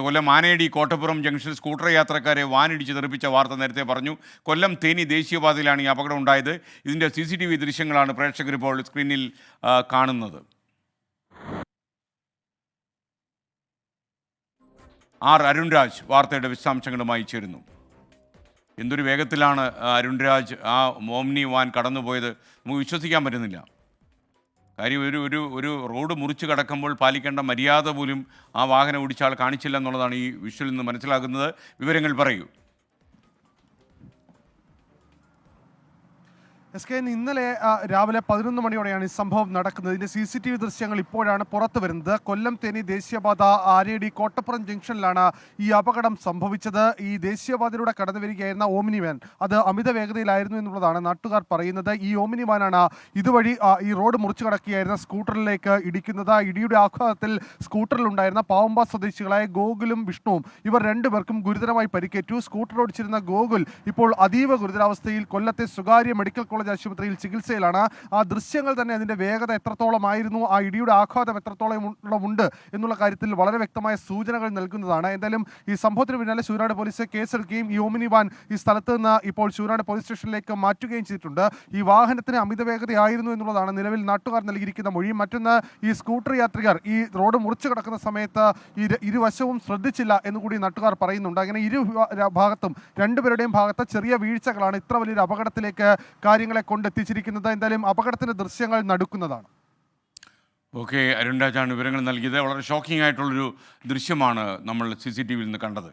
കൊല്ലം മാനേടി Kottappuram junction scooter യാത്രക്കാരെ വാനിടിച്ച് തെറിപ്പിച്ച വാർത്ത നേരത്തെ പറഞ്ഞു. കൊല്ലം തേനി ദേശീയപാതയിലാണ് ഈ അപകടം ഉണ്ടായത്. ഇതിന്റെ സി സി ടി വി ദൃശ്യങ്ങളാണ് പ്രേക്ഷകർ ഇപ്പോൾ സ്ക്രീനിൽ കാണുന്നത്. ആർ അരുൺരാജ് വാർത്തയുടെ വിശദാംശങ്ങളുമായി ചേരുന്നു. എന്തൊരു വേഗത്തിലാണ് അരുൺരാജ് ആ മോംനി വാൻ കടന്നുപോയത്? നമുക്ക് വിശ്വസിക്കാൻ പറ്റുന്നില്ല. കാര്യം ഒരു ഒരു ഒരു റോഡ് മുറിച്ച് കടക്കുമ്പോൾ പാലിക്കേണ്ട മര്യാദ പോലും ആ വാഹനം ഓടിച്ച ആൾ കാണിച്ചില്ല എന്നുള്ളതാണ് ഈ വിഷ്വലിൽ നിന്ന് മനസ്സിലാക്കുന്നത്. വിവരങ്ങൾ പറയൂ. എസ് കെ ഇന്നലെ രാവിലെ പതിനൊന്ന് മണിയോടെയാണ് ഈ സംഭവം നടക്കുന്നത്. ഇതിന്റെ സി സി ടി വി ദൃശ്യങ്ങൾ ഇപ്പോഴാണ് പുറത്തു വരുന്നത്. കൊല്ലം തേനി ദേശീയപാത ആരേടി കോട്ടപ്പുറം ജംഗ്ഷനിലാണ് ഈ അപകടം സംഭവിച്ചത്. ഈ ദേശീയപാതയിലൂടെ കടന്നു വരികയായിരുന്ന ഓമിനി വാൻ. അത് അമിത വേഗതയിലായിരുന്നു എന്നുള്ളതാണ് നാട്ടുകാർ പറയുന്നത്. ഈ ഓമിനി വാനാണ് ഇതുവഴി ഈ റോഡ് മുറിച്ചു കടക്കുകയായിരുന്ന സ്കൂട്ടറിലേക്ക് ഇടിക്കുന്നത്. ഇടിയുടെ ആഘാതത്തിൽ സ്കൂട്ടറിലുണ്ടായിരുന്ന പാവമ്പ സ്വദേശികളായ ഗോകുലും വിഷ്ണുവും ഇവർ രണ്ടുപേർക്കും ഗുരുതരമായി പരിക്കേറ്റു. സ്കൂട്ടർ ഓടിച്ചിരുന്ന ഗോകുൽ ഇപ്പോൾ അതീവ ഗുരുതരാവസ്ഥയിൽ കൊല്ലത്തെ സ്വകാര്യ മെഡിക്കൽ കോളേജ് ആശുപത്രിയിൽ ചികിത്സയിലാണ്. ആ ദൃശ്യങ്ങൾ തന്നെ അതിന്റെ വേഗത എത്രത്തോളമായിരുന്നു? ആ ഇടിയുടെ ആഘാതം എത്രത്തോളം ഉണ്ട് എന്നുള്ള കാര്യത്തിൽ വളരെ വ്യക്തമായ സൂചനകൾ നൽകുന്നതാണ്. എന്തായാലും ഈ സംഭവത്തിന് പിന്നാലെ ശൂരാട് പോലീസ് കേസെടുക്കുകയും ഈ ഓമിനി വാൻ ഈ സ്ഥലത്ത് നിന്ന് ഇപ്പോൾ ശൂരാട് പോലീസ് സ്റ്റേഷനിലേക്ക് മാറ്റുകയും ചെയ്തിട്ടുണ്ട്. ഈ വാഹനത്തിന് അമിത വേഗതയായിരുന്നു എന്നുള്ളതാണ് നിലവിൽ നാട്ടുകാർ നൽകിയിരിക്കുന്ന മൊഴി. മറ്റൊന്ന് ഈ സ്കൂട്ടർ യാത്രികർ ഈ റോഡ് മുറിച്ചു കിടക്കുന്ന സമയത്ത് ഈ ഇരുവശവും ശ്രദ്ധിച്ചില്ല എന്നുകൂടി നാട്ടുകാർ പറയുന്നുണ്ട്. അങ്ങനെ ഇരു ഭാഗത്തും രണ്ടുപേരുടെയും ഭാഗത്ത് ചെറിയ വീഴ്ചകളാണ് ഇത്ര വലിയൊരു അപകടത്തിലേക്ക് കാര്യങ്ങളെ കൊണ്ടെത്തിച്ചിരിക്കുന്നത് എന്തായാലും അപകടത്തിന്റെ ദൃശ്യങ്ങൾ നടുക്കുന്നതാണ്. ഓക്കെ അരുൺരാജാണ് വിവരങ്ങൾ നൽകിയത്. വളരെ ഷോക്കിംഗ് ആയിട്ടുള്ളൊരു ദൃശ്യമാണ് നമ്മൾ സി സി ടി വിയിൽ നിന്ന് കണ്ടത്.